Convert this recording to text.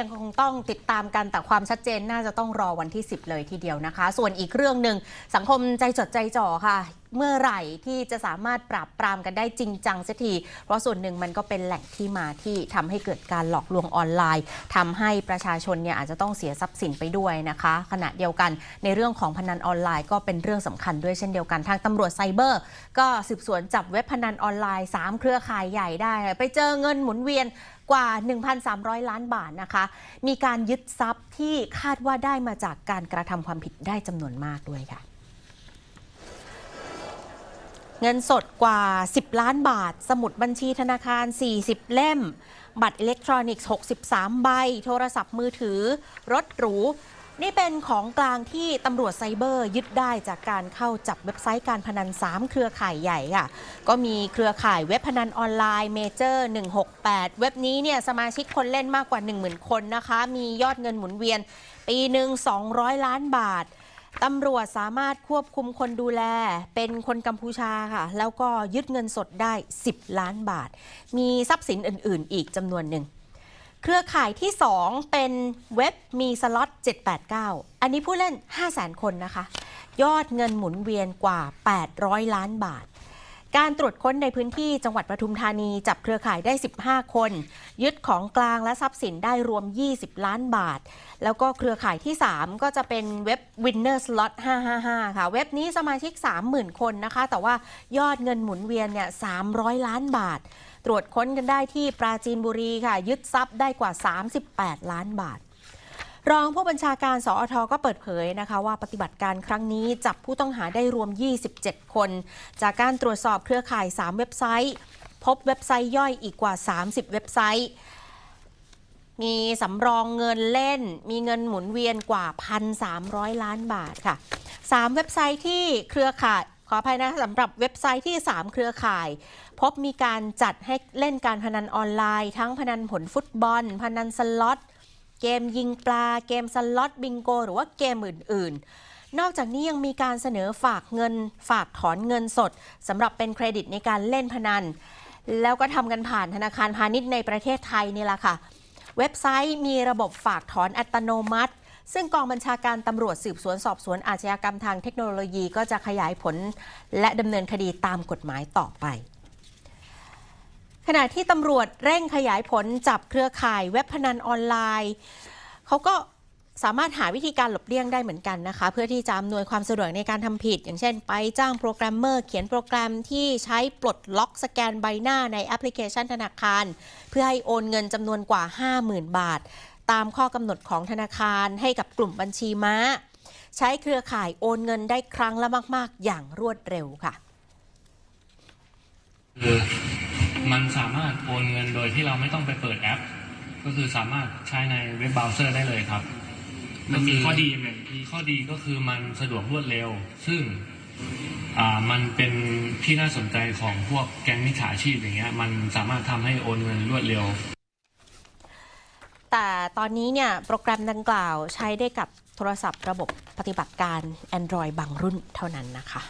ยังคงต้องติดตามกันแต่ความชัดเจนน่าจะต้องรอวันที่ 10 เลยทีเดียวนะคะ ส่วนอีกเรื่องหนึ่งสังคมใจจดใจจ่อค่ะเมื่อไหร่ที่จะสามารถปราบปรามกันได้จริงจังสักที เพราะส่วนหนึ่งมันก็เป็นแหล่งที่มาที่ทำให้เกิดการหลอกลวงออนไลน์ทำให้ประชาชนเนี่ยอาจจะต้องเสียทรัพย์สินไปด้วยนะคะ ขณะเดียวกันในเรื่องของพนันออนไลน์ก็เป็นเรื่องสำคัญด้วยเช่นเดียวกันทางตำรวจไซเบอร์ ก็สืบสวนจับเว็บพนันออนไลน์ 3 เครือข่ายใหญ่ได้ ไปเจอเงินหมุนเวียนกว่า 1,300 ล้านบาทนะคะ มีการยึดทรัพย์ที่คาดว่าได้มาจากการกระทำความผิดได้จำนวนมากด้วยค่ะ เงินสดกว่า 10 ล้านบาท สมุดบัญชีธนาคาร 40 เล่ม บัตรอิเล็กทรอนิกส์ 63 ใบ โทรศัพท์มือถือ รถหรู นี่เป็นของกลางที่ตำรวจไซเบอร์ยึดได้จากการเข้าจับเว็บไซต์การพนัน 3 เครือข่ายใหญ่ค่ะ ก็มีเครือข่ายเว็บพนันออนไลน์เมเจอร์ 168 เว็บนี้เนี่ยสมาชิกคนเล่นมากกว่า 10,000 คนนะคะ มียอดเงินหมุนเวียน ปีหนึ่ง200 ล้านบาท ตำรวจสามารถควบคุมคนดูแล เป็นคนกัมพูชาค่ะ แล้วก็ยึดเงินสดได้ 10 ล้านบาท มีทรัพย์สินอื่น ๆ อีกจำนวนหนึ่ง เครือข่ายที่ 2 เป็นเว็บมีสล็อต 789 อันนี้ผู้เล่น 500,000 คนนะคะ ยอดเงินหมุนเวียนกว่า 800 ล้านบาท การตรวจค้นในพื้นที่จังหวัดปทุมธานีจับเครือข่ายได้ 15 คน ยึดของกลางและทรัพย์สินได้รวม 20 ล้านบาท แล้วก็เครือข่ายที่ 3 ก็จะเป็นเว็บ Winner Slot 555 ค่ะ เว็บนี้สมาชิก 30,000 คนนะคะ แต่ว่ายอดเงินหมุนเวียนเนี่ย300 ล้านบาท ตรวจค้นกันได้ที่ปราจีนบุรีค่ะ ยึดทรัพย์ได้กว่า 38 ล้านบาท รองผู้บัญชาการสอทก็เปิดเผยนะคะว่าปฏิบัติการครั้งนี้จับผู้ต้องหาได้รวม 27 คน จากการตรวจสอบเครือข่าย 3 เว็บไซต์ พบเว็บไซต์ย่อยอีกกว่า 30 เว็บไซต์ มีสำรองเงินเล่น มีเงินหมุนเวียนกว่า 1,300 ล้านบาทค่ะ 3 เว็บไซต์ที่เครือข่ายขออภัยนะคะสำหรับเว็บไซต์ที่ 3 เครือข่าย พบมีการจัดให้เล่นการพนันออนไลน์ ทั้งพนันผลฟุตบอล พนันสล็อต เกมยิงปลา เกมสล็อตบิงโก หรือว่าเกมอื่น ๆนอกจากนี้ยังมีการเสนอฝากเงินฝากถอนเงินสดสำหรับเป็นเครดิตในการเล่นพนัน แล้วก็ทำกันผ่านธนาคารพาณิชย์ในประเทศไทยนี่แหละค่ะ เว็บไซต์มีระบบฝากถอนอัตโนมัติ ซึ่งกองบัญชาการตำรวจสืบสวนสอบสวนอาชญากรรมทางเทคโนโลยีก็จะขยายผล และดำเนินคดีตามกฎหมายต่อไป ขณะที่ตำรวจเร่งขยายผลจับเครือข่ายเว็บพนันออนไลน์เขาก็สามารถหาวิธีการหลบเลี่ยงได้เหมือนกันนะคะ เพื่อที่จะอำนวยความสะดวกในการทำผิด อย่างเช่น ไปจ้างโปรแกรมเมอร์ เขียนโปรแกรมที่ใช้ปลดล็อกสแกนใบหน้าในแอปพลิเคชันธนาคาร เพื่อให้โอนเงินจำนวนกว่า 50,000 บาท ตามข้อกำหนดของธนาคารให้กับกลุ่มบัญชีม้า ใช้เครือข่ายโอนเงินได้ครั้งละมาก ๆ อย่างรวดเร็วค่ะ มันสามารถโอนเงินโดยที่เราไม่ต้องไปเปิดแอป ก็คือสามารถใช้ในเว็บเบราว์เซอร์ได้เลยครับมันมีข้อดียังไงมีข้อดีก็คือมันสะดวกรวดเร็ว ซึ่งอ่ามันเป็นที่น่าสนใจของพวกแก๊งมิจฉาชีพอย่างเงี้ย มันสามารถทำให้โอนเงินรวดเร็ว แต่ตอนนี้เนี่ยโปรแกรมดังกล่าวใช้ได้กับโทรศัพท์ระบบปฏิบัติการ Android บางรุ่นเท่านั้นนะคะ